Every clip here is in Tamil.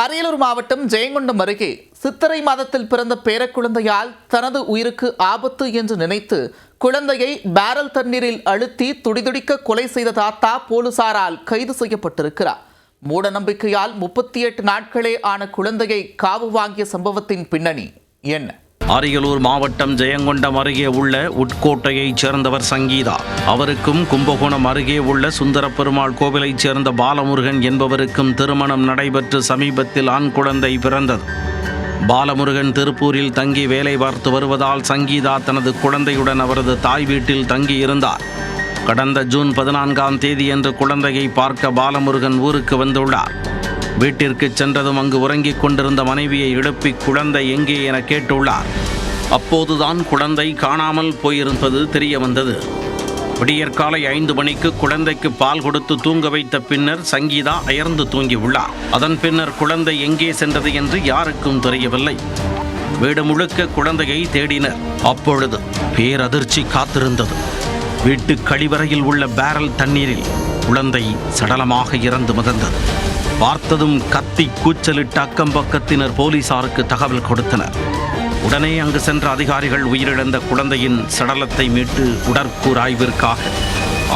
அரியலூர் மாவட்டம் ஜெயங்கொண்டம் அருகே சித்திரை மாதத்தில் பிறந்த பேரக்குழந்தையால் தனது உயிருக்கு ஆபத்து என்று நினைத்து குழந்தையை பேரல் தண்ணீரில் அழுத்தி துடிதுடிக்க கொலை செய்த தாத்தா போலீசாரால் கைது செய்யப்பட்டிருக்கிறார். மூட நம்பிக்கையால் முப்பத்தி எட்டு நாட்களே ஆன குழந்தையை காவு வாங்கிய சம்பவத்தின் பின்னணி என்ன? அரியலூர் மாவட்டம் ஜெயங்கொண்டம் அருகே உள்ள உட்கோட்டையைச் சேர்ந்தவர் சங்கீதா. அவருக்கும் கும்பகோணம் அருகே உள்ள சுந்தரப்பெருமாள் கோவிலைச் சேர்ந்த பாலமுருகன் என்பவருக்கும் திருமணம் நடைபெற்று சமீபத்தில் ஆண் குழந்தை பிறந்தது. பாலமுருகன் திருப்பூரில் தங்கி வேலை பார்த்து வருவதால் சங்கீதா தனது குழந்தையுடன் அவரது தாய் வீட்டில் தங்கியிருந்தார். கடந்த ஜூன் பதினான்காம் தேதியன்று குழந்தையை பார்க்க பாலமுருகன் ஊருக்கு வந்துள்ளார். வீட்டிற்கு சென்றதும் அங்கு உறங்கிக் கொண்டிருந்த மனைவியை எழுப்பி குழந்தை எங்கே என கேட்டுள்ளார். அப்போதுதான் குழந்தை காணாமல் போயிருப்பது தெரிய வந்தது விடியற்காலை ஐந்து மணிக்கு குழந்தைக்கு பால் கொடுத்து தூங்க வைத்த பின்னர் சங்கீதா அயர்ந்து தூங்கியுள்ளார். அதன் பின்னர் குழந்தை எங்கே சென்றது என்று யாருக்கும் தெரியவில்லை. வீடு முழுக்க குழந்தையை தேடினர். அப்பொழுது பேரதிர்ச்சி காத்திருந்தது. வீட்டு கழிவறையில் உள்ள பேரல் தண்ணீரில் குழந்தை சடலமாக இறந்து மிதந்தது. பார்த்ததும் கத்தி கூச்சலிட்ட அக்கம் பக்கத்தினர் போலீசாருக்கு தகவல் கொடுத்தனர். உடனே அங்கு சென்ற அதிகாரிகள் உயிரிழந்த குழந்தையின் சடலத்தை மீட்டு உடற்கூர் ஆய்விற்காக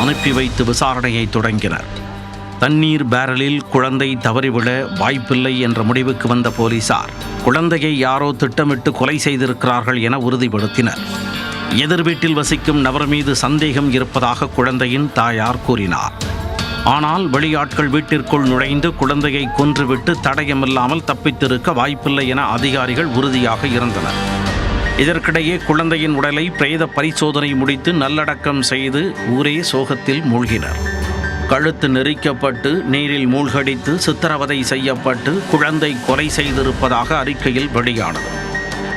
அனுப்பி வைத்து விசாரணையை தொடங்கினர். தண்ணீர் பேரலில் குழந்தை தவறிவிட வாய்ப்பில்லை என்ற முடிவுக்கு வந்த போலீசார் குழந்தையை யாரோ திட்டமிட்டு கொலை செய்திருக்கிறார்கள் என உறுதிப்படுத்தினர். எதிர் வீட்டில் வசிக்கும் நபர் மீது சந்தேகம் இருப்பதாக குழந்தையின் தாயார் கூறினார். ஆனால் வெளியாட்கள் வீட்டிற்குள் நுழைந்து குழந்தையை கொன்றுவிட்டு தடயமில்லாமல் தப்பித்திருக்க வாய்ப்பில்லை என அதிகாரிகள் உறுதியாக இருந்தனர். இதற்கிடையே குழந்தையின் உடலை பிரேத பரிசோதனை முடித்து நல்லடக்கம் செய்து ஊரே சோகத்தில் மூழ்கினர். கழுத்து நெரிக்கப்பட்டு நீரில் மூழ்கடித்து சித்திரவதை செய்யப்பட்டு குழந்தை கொலை செய்திருப்பதாக அறிக்கையில் வெளியானது.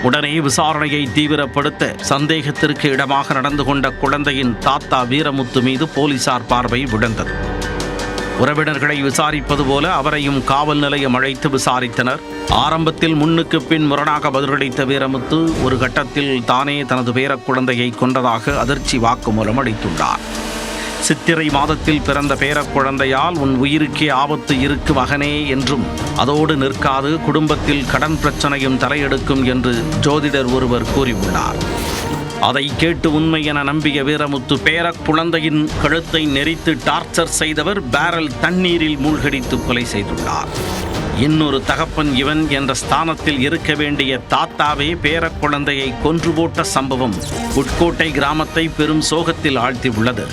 உடனே விசாரணையை தீவிரப்படுத்த சந்தேகத்திற்கு இடமாக நடந்து கொண்ட குழந்தையின் தாத்தா வீரமுத்து மீது போலீசார் பார்வை விழுந்தது. உறவினர்களை விசாரிப்பது போல அவரையும் காவல் நிலையம் அழைத்து விசாரித்தனர். ஆரம்பத்தில் முன்னுக்கு பின் முரணாக பதிலளித்த வீரமுத்து ஒரு கட்டத்தில் தானே தனது பேரக்குழந்தையை கொண்டதாக அதிர்ச்சி வாக்குமூலம் அளித்துள்ளார். சித்திரை மாதத்தில் பிறந்த பேரக்குழந்தையால் உன் உயிருக்கே ஆபத்து இருக்கு மகனே என்றும் அதோடு நிற்காது குடும்பத்தில் கடன் பிரச்சனையும் தலையெடுக்கும் என்று ஜோதிடர் ஒருவர் கூறியுள்ளார். அதை கேட்டு உண்மை என நம்பிய வீரமுத்து பேரக் குழந்தையின் கழுத்தை நெரித்து டார்ச்சர் செய்தவர் பேரல் தண்ணீரில் மூழ்கடித்து கொலை செய்துள்ளார். இன்னொரு தகப்பன் இவன் என்ற ஸ்தானத்தில் இருக்க வேண்டிய தாத்தாவே பேரக் குழந்தையை கொன்று போட்ட சம்பவம் உட்கோட்டை கிராமத்தை பெரும் சோகத்தில் ஆழ்த்தியுள்ளது.